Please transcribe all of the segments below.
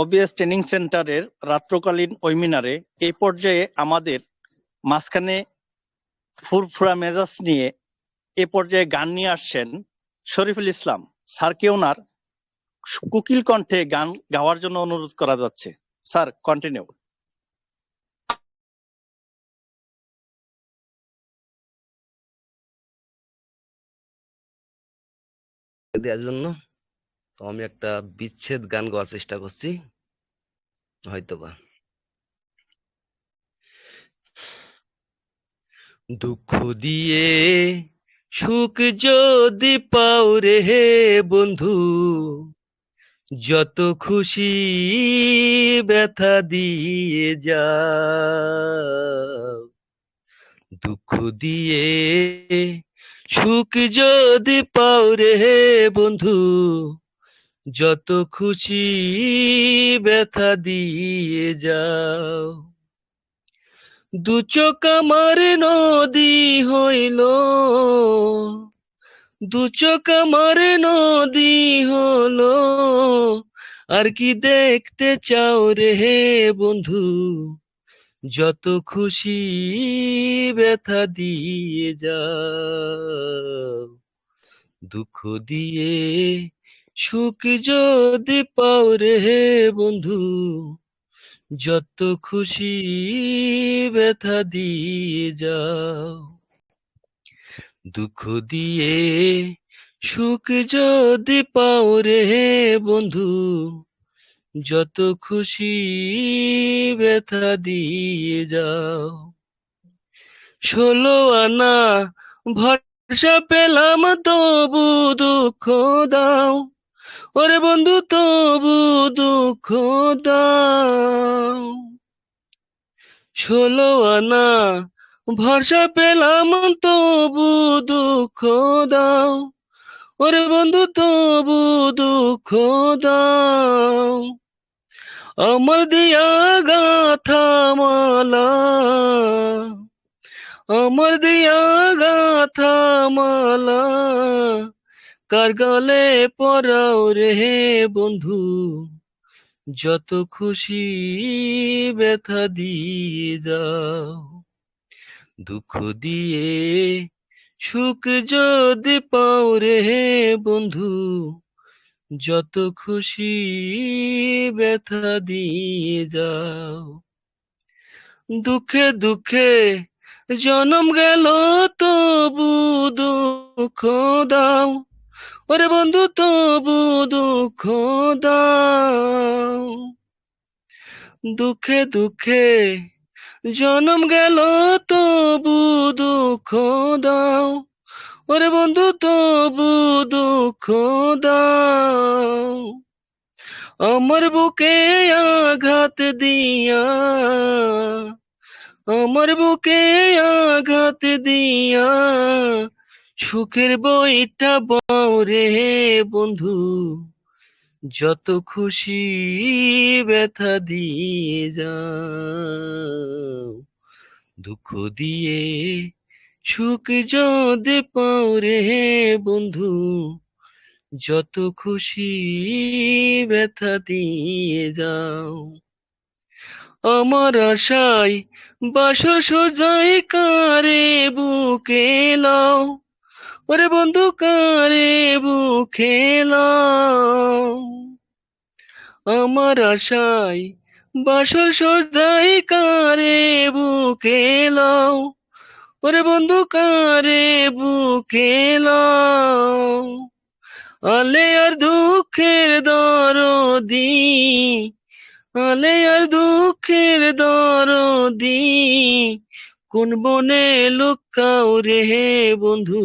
OBS training সেন্টারের রাত্রকালীন ওয়েবিনারে এই পর্যায়ে আমাদের মাঝখানে ফুরফুরা মেজাজ নিয়ে এ পর্যায়ে গান নিয়ে আসছেন শরীফুল ইসলাম। স্যারকে ওনার? কুকিল কণ্ঠে গান গাওয়ার জন্য অনুরোধ করা যাচ্ছে। স্যার কন্টিনিউ দেওয়ার জন্য তো আমি একটা বিচ্ছেদ গান গাওয়ার চেষ্টা করছি। হয়তোবা। দুঃখ দিয়ে সুখ যদি পাও রে বন্ধু, যত খুশি ব্যথা দিয়ে যাও। দুঃখ দিয়ে সুখ যদি পাও রে বন্ধু যত খুশি ব্যথা দিয়ে যাও। দু চোখ আমার নদী হইল, দু চোখ আমার নদী হলো। আর কি দেখতে চাও রে বন্ধু? যত খুশি ব্যথা দিয়ে যাও। দুঃখ দিয়ে সুখ যদি পাও রে বন্ধু, যত খুশি ব্যথা দিয়ে যাও। দুঃখ দিয়ে সুখ যদি পাও রে বন্ধু, যত খুশি ব্যথা দিয়ে যাও। ষোলো আনা ভরসা পেলাম, তবু দুঃখ দাও। ওরে বন্ধু, তবু দুঃখ দাও। ষোলো আনা ভরসা পেলাম, তবু দুঃখ দাও। ওরে বন্ধু, তবু দুঃখ দাও। আমার দিয়া গাথা মালা আমার দিয়া গাথা মালা কার গলে পরাও রে বন্ধু? যত খুশি ব্যথা দিয়ে যাও। দুঃখ দিয়ে সুখ যদি পাও রে বন্ধু, যত খুশি ব্যথা দিয়ে যাও। দুঃখে দুঃখে জনম গেল, তবু দুঃখ দাও। ওরে বন্ধু, তবু দুঃখ দাও। দুঃখে দুঃখে জনম গেল, তবু দুঃখ দাও। ওরে বন্ধু, তবু দুঃখ দাও। আমার বুকে আঘাত দিয়া, আমার বুকে আঘাত দিয়া সুখের বইটা বাও রে বন্ধু। যত খুশি ব্যথা দিয়ে যাও। দুঃখ দিয়ে সুখ যদি পাও রে বন্ধু। যত খুশি ব্যথা দিয়ে যাও। আমার আশায় বাসর সোজাই কারে বুকে লাও ওরে বন্ধু, কারে বুকে আমার আশায় বাসর সোজাই কারে বুকে ওরে বন্ধু, কারে বুকে আলে আর দুঃখের দরদি, আলে আর দুঃখের দর দরদি, কোন বনে লুকাও রে বন্ধু?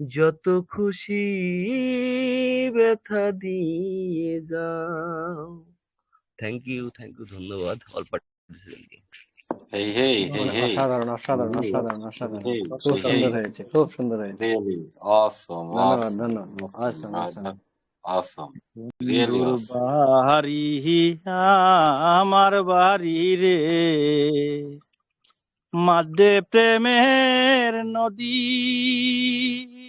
যত খুশি ব্যথা দিয়ে যাও। থ্যাংক ইউ থ্যাংক ইউ ধন্যবাদ অল পার্টিসিপেন্টকে Hey, hey, hey, অসাধারণ অসাধারণ অসাধারণ অসাধারণ খুব সুন্দর. হয়েছে সুন্দর হয়েছে। ধন্যবাদ ধন্যবাদ. বাড়ি আমার বাড়ি রে। মাঝে প্রেমের নদী।